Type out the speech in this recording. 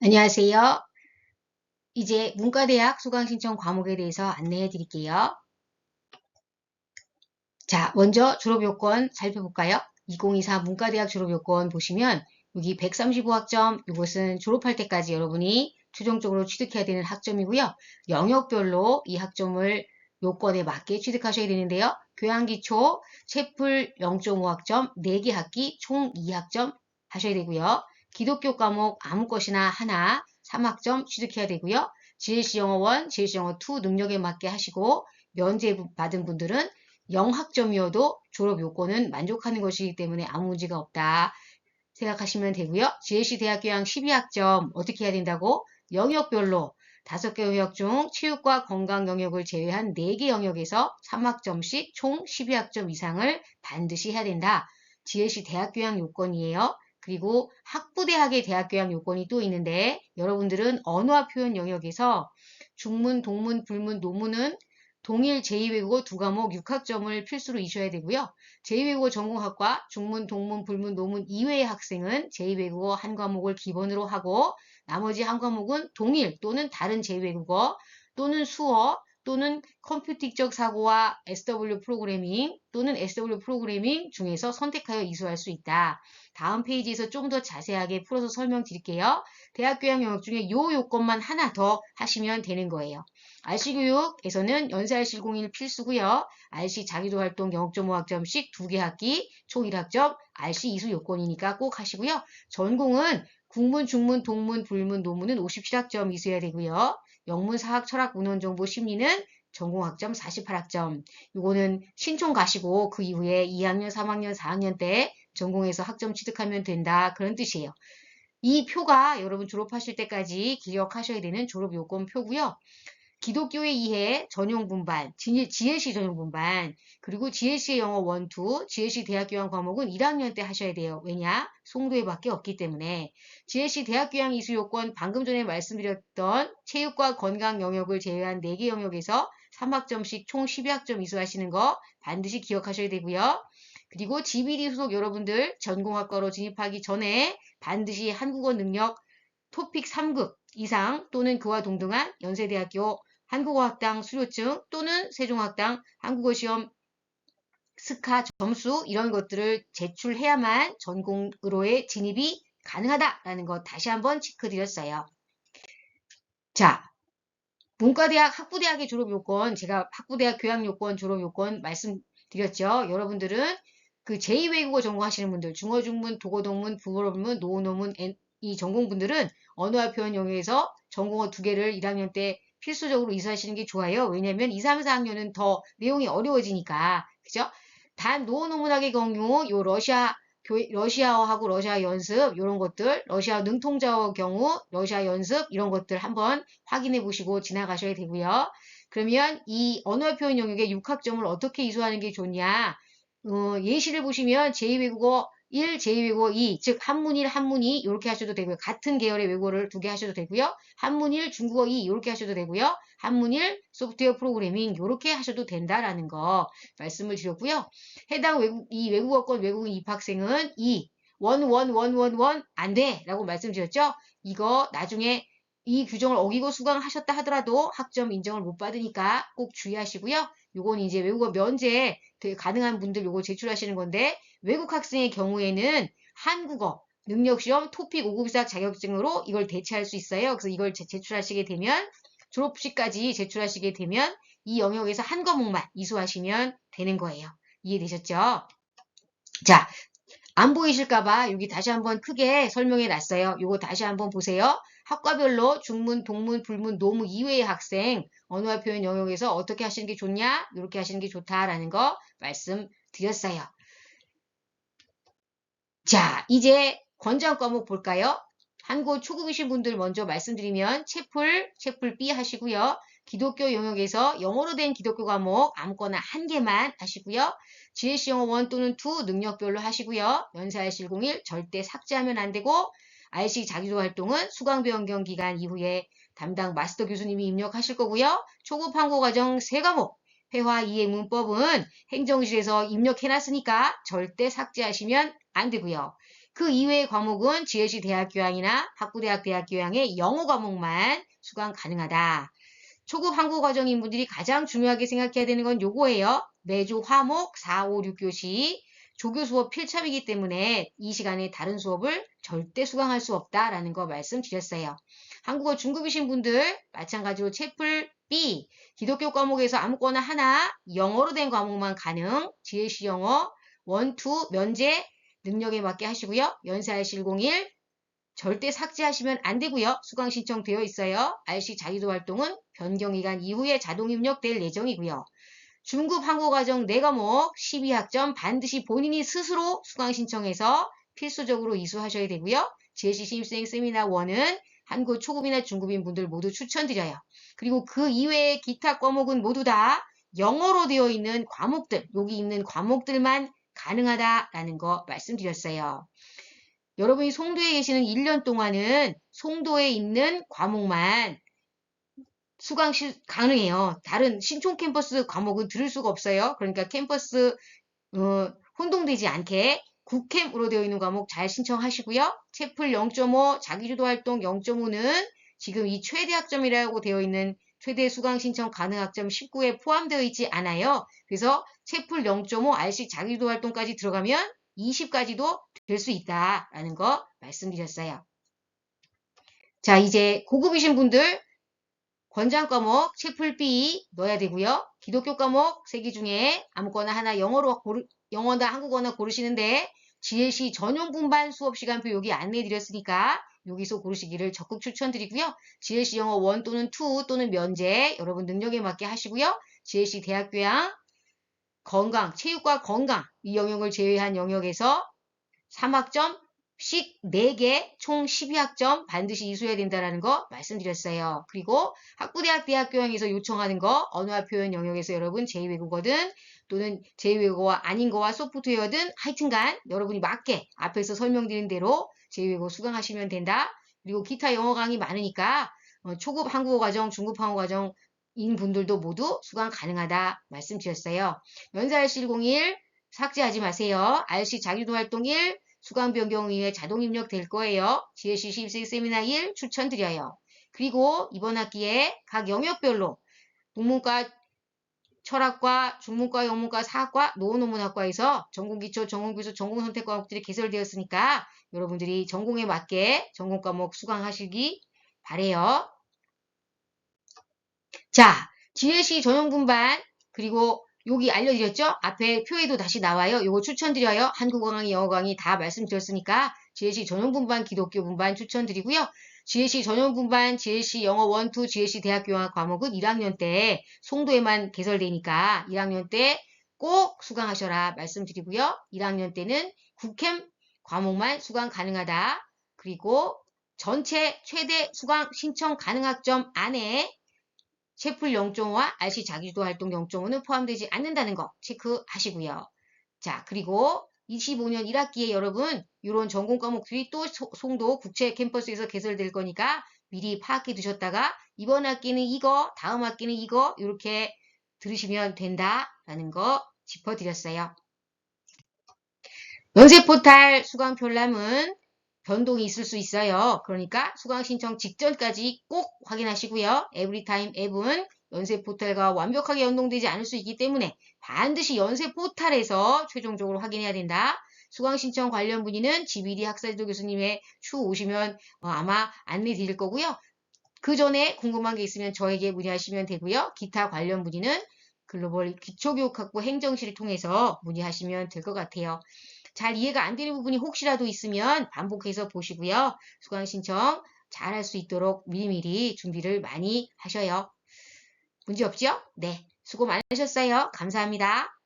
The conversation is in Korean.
안녕하세요. 이제 문과대학 수강신청 과목에 대해서 안내해 드릴게요. 자, 먼저 졸업요건 살펴볼까요? 2024 문과대학 졸업요건 보시면 여기 135학점, 이것은 졸업할 때까지 여러분이 최종적으로 취득해야 되는 학점이고요. 영역별로 이 학점을 요건에 맞게 취득하셔야 되는데요. 교양기초, 채플 0.5학점, 4개 학기 총 2학점 하셔야 되고요. 기독교 과목 아무 것이나 하나 3학점 취득해야 되고요. GLC 영어 1, GLC 영어 2 능력에 맞게 하시고 면제 받은 분들은 0학점이어도 졸업 요건은 만족하는 것이기 때문에 아무 문제가 없다 생각하시면 되고요. GLC 대학교양 12학점 어떻게 해야 된다고? 영역별로 5개 영역 중 체육과 건강 영역을 제외한 4개 영역에서 3학점씩 총 12학점 이상을 반드시 해야 된다. GLC 대학교양 요건이에요. 그리고 학부대학의 대학교양 요건이 또 있는데 여러분들은 언어와 표현 영역에서 중문, 동문, 불문, 노문은 동일 제2외국어 두 과목 6학점을 필수로 이셔야 되고요. 제2외국어 전공학과 중문, 동문, 불문, 노문 이외의 학생은 제2외국어 한 과목을 기본으로 하고 나머지 한 과목은 동일 또는 다른 제2외국어 또는 수어 또는 컴퓨팅적 사고와 SW 프로그래밍 또는 SW 프로그래밍 중에서 선택하여 이수할 수 있다. 다음 페이지에서 좀 더 자세하게 풀어서 설명드릴게요. 대학교양 영역 중에 이 요건만 하나 더 하시면 되는 거예요. RC교육에서는 연세RC101 필수고요. RC 자기도 활동 영역점 5학점씩 2개 학기 총 1학점 RC 이수 요건이니까 꼭 하시고요. 전공은 국문, 중문, 동문, 불문, 노문은 57학점 이수해야 되고요. 영문, 사학, 철학, 문헌, 정보, 심리는 전공학점 48학점. 이거는 신촌 가시고 그 이후에 2학년, 3학년, 4학년 때 전공해서 학점 취득하면 된다. 그런 뜻이에요. 이 표가 여러분 졸업하실 때까지 기억하셔야 되는 졸업 요건 표고요. 기독교의 이해 전용 분반, GLC 전용 분반, 그리고 GLC의 영어 1, 2, GLC 대학교양 과목은 1학년 때 하셔야 돼요. 왜냐? 송도에 밖에 없기 때문에. GLC 대학교양 이수 요건 방금 전에 말씀드렸던 체육과 건강 영역을 제외한 4개 영역에서 3학점씩 총 12학점 이수하시는 거 반드시 기억하셔야 되고요. 그리고 GBD 소속 여러분들 전공학과로 진입하기 전에 반드시 한국어 능력 토픽 3급 이상 또는 그와 동등한 연세대학교 한국어학당 수료증 또는 세종학당 한국어시험 스카 점수 이런 것들을 제출해야만 전공으로의 진입이 가능하다라는 것 다시 한번 체크드렸어요. 자, 문과대학 학부대학의 졸업 요건 제가 학부대학 교양 요건 졸업 요건 말씀드렸죠. 여러분들은 그 제2외국어 전공하시는 분들 중어중문, 독어동문, 부어문문, 노노문 이 전공분들은 언어와 표현 영역에서 전공어 두 개를 1학년 때 필수적으로 이수하시는 게 좋아요. 왜냐면 2, 3, 4학년은 더 내용이 어려워지니까. 그죠? 단 노노문학의 경우 요 러시아 러시아어하고 러시아 연습 이런 것들 러시아 능통자어 경우 러시아 연습 이런 것들 한번 확인해 보시고 지나가셔야 되고요. 그러면 이 언어 표현 영역의 6학점을 어떻게 이수하는 게 좋냐 어, 예시를 보시면 제2외국어 1, 제2외국어 2, 즉 한문 1, 한문 2 이렇게 하셔도 되고요. 같은 계열의 외국어를 두 개 하셔도 되고요. 한문 1, 중국어 2 이렇게 하셔도 되고요. 한문 1, 소프트웨어 프로그래밍 이렇게 하셔도 된다라는 거 말씀을 드렸고요. 해당 외국 이 외국어권 외국인 입학생은 2, 원, 원, 원, 원, 원, 안 돼! 라고 말씀드렸죠? 이거 나중에 이 규정을 어기고 수강하셨다 하더라도 학점 인정을 못 받으니까 꼭 주의하시고요. 요건 이제 외국어 면제 가능한 분들 요거 제출하시는 건데 외국 학생의 경우에는 한국어 능력시험 토픽 5급 이상 자격증으로 이걸 대체할 수 있어요. 그래서 이걸 제출하시게 되면 졸업시까지 제출하시게 되면 이 영역에서 한 과목만 이수하시면 되는 거예요. 이해되셨죠? 자, 안 보이실까봐 여기 다시 한번 크게 설명해 놨어요. 이거 다시 한번 보세요. 학과별로 중문, 동문, 불문, 노무 이외의 학생 언어와 표현 영역에서 어떻게 하시는 게 좋냐? 이렇게 하시는 게 좋다라는 거 말씀드렸어요. 자, 이제 권장 과목 볼까요? 한국 초급이신 분들 먼저 말씀드리면 채플, 채플 B 하시고요. 기독교 영역에서 영어로 된 기독교 과목 아무거나 한 개만 하시고요. GS 영어 1 또는 2 능력별로 하시고요. 연사RC 101 절대 삭제하면 안 되고 RC 자기도 활동은 수강 변경 기간 이후에 담당 마스터 교수님이 입력하실 거고요. 초급 한국어 과정 3과목 회화 이해 문법은 행정실에서 입력해놨으니까 절대 삭제하시면 안 되고요. 그 이외의 과목은 GLC 대학교양이나 학부대학 대학교양의 영어 과목만 수강 가능하다. 초급 한국어 과정인 분들이 가장 중요하게 생각해야 되는 건 요거예요. 매주 화목 4, 5, 6교시 조교 수업 필참이기 때문에 이 시간에 다른 수업을 절대 수강할 수 없다라는 거 말씀드렸어요. 한국어 중급이신 분들 마찬가지로 채플 B 기독교 과목에서 아무거나 하나 영어로 된 과목만 가능 GLC 영어 1, 2 면제 능력에 맞게 하시고요. 연세RC 101 절대 삭제하시면 안 되고요. 수강 신청되어 있어요. RC 자기도 활동은 변경기간 이후에 자동 입력될 예정이고요. 중급 한국어과정 4과목 12학점 반드시 본인이 스스로 수강 신청해서 필수적으로 이수하셔야 되고요. 제시 신입생 세미나 1은 한국 초급이나 중급인 분들 모두 추천드려요. 그리고 그 이외의 기타 과목은 모두 다 영어로 되어 있는 과목들, 여기 있는 과목들만 가능하다라는 거 말씀드렸어요. 여러분이 송도에 계시는 1년 동안은 송도에 있는 과목만 수강 시 가능해요. 다른 신촌 캠퍼스 과목은 들을 수가 없어요. 그러니까 캠퍼스 어, 혼동되지 않게 국캠으로 되어 있는 과목 잘 신청하시고요. 채플 0.5, 자기주도 활동 0.5는 지금 이 최대 학점이라고 되어 있는 최대 수강 신청 가능 학점 19에 포함되어 있지 않아요. 그래서 채플 0.5, RC 자기주도 활동까지 들어가면 20까지도 될 수 있다라는 거 말씀드렸어요. 자, 이제 고급이신 분들 권장 과목 채플 B 넣어야 되고요. 기독교 과목 세 개 중에 아무거나 하나 영어로 고르, 영어나 한국어나 고르시는데 GLC 전용 분반 수업 시간표 여기 안내해 드렸으니까 여기서 고르시기를 적극 추천드리고요. GLC 영어 1 또는 2 또는 면제 여러분 능력에 맞게 하시고요. GLC 대학교양 건강, 체육과 건강 이 영역을 제외한 영역에서 3학점 씩 4개 총 12학점 반드시 이수해야 된다는 거 말씀드렸어요. 그리고 학부대학 대학교양에서 요청하는 거 언어와 표현 영역에서 여러분 제2외국어든 또는 제2외국어와 아닌 거와 소프트웨어든 하여튼간 여러분이 맞게 앞에서 설명드린 대로 제2외국어 수강하시면 된다. 그리고 기타 영어 강의 많으니까 어, 초급 한국어 과정, 중급 한국어 과정 인 분들도 모두 수강 가능하다 말씀드렸어요. 연사 RC101 삭제하지 마세요. RC 자기도 활동 1 수강 변경 이후에 자동 입력 될 거예요. GLC 12 세미나 1 추천드려요. 그리고 이번 학기에 각 영역별로 국문과 철학과, 중문과, 영문과, 사학과, 노원논문학과에서 전공기초, 전공기술, 전공선택 과목들이 개설되었으니까 여러분들이 전공에 맞게 전공 과목 수강하시기 바래요. 자, GLC 전용 분반 그리고 여기 알려드렸죠? 앞에 표에도 다시 나와요. 요거 추천드려요. 한국어 강의, 영어 강의 다 말씀드렸으니까 GLC 전용 분반, 기독교 분반 추천드리고요. GLC 전용 분반, GLC 영어 1, 2, GLC 대학교양학 과목은 1학년 때 송도에만 개설되니까 1학년 때 꼭 수강하셔라 말씀드리고요. 1학년 때는 국캠 과목만 수강 가능하다. 그리고 전체 최대 수강 신청 가능 학점 안에 셰플 0.5와 RC 자기주도 활동 0.5는 포함되지 않는다는 거 체크하시고요. 자, 그리고 25년 1학기에 여러분 이런 전공 과목들이 또 송도 국제 캠퍼스에서 개설될 거니까 미리 파악해 두셨다가 이번 학기는 이거, 다음 학기는 이거 이렇게 들으시면 된다라는 거 짚어드렸어요. 연세 포탈 수강 편람은 변동이 있을 수 있어요. 그러니까 수강 신청 직전까지 꼭 확인하시고요. 에브리타임 앱은 연세 포탈과 완벽하게 연동되지 않을 수 있기 때문에 반드시 연세 포탈에서 최종적으로 확인해야 된다. 수강 신청 관련 문의는 지비리 학사지도 교수님의 추 오시면 어, 아마 안내 드릴 거고요. 그 전에 궁금한 게 있으면 저에게 문의하시면 되고요. 기타 관련 문의는 글로벌 기초교육학부 행정실을 통해서 문의하시면 될 것 같아요. 잘 이해가 안 되는 부분이 혹시라도 있으면 반복해서 보시고요. 수강 신청 잘 할 수 있도록 미리미리 준비를 많이 하셔요. 문제 없죠? 네. 수고 많으셨어요. 감사합니다.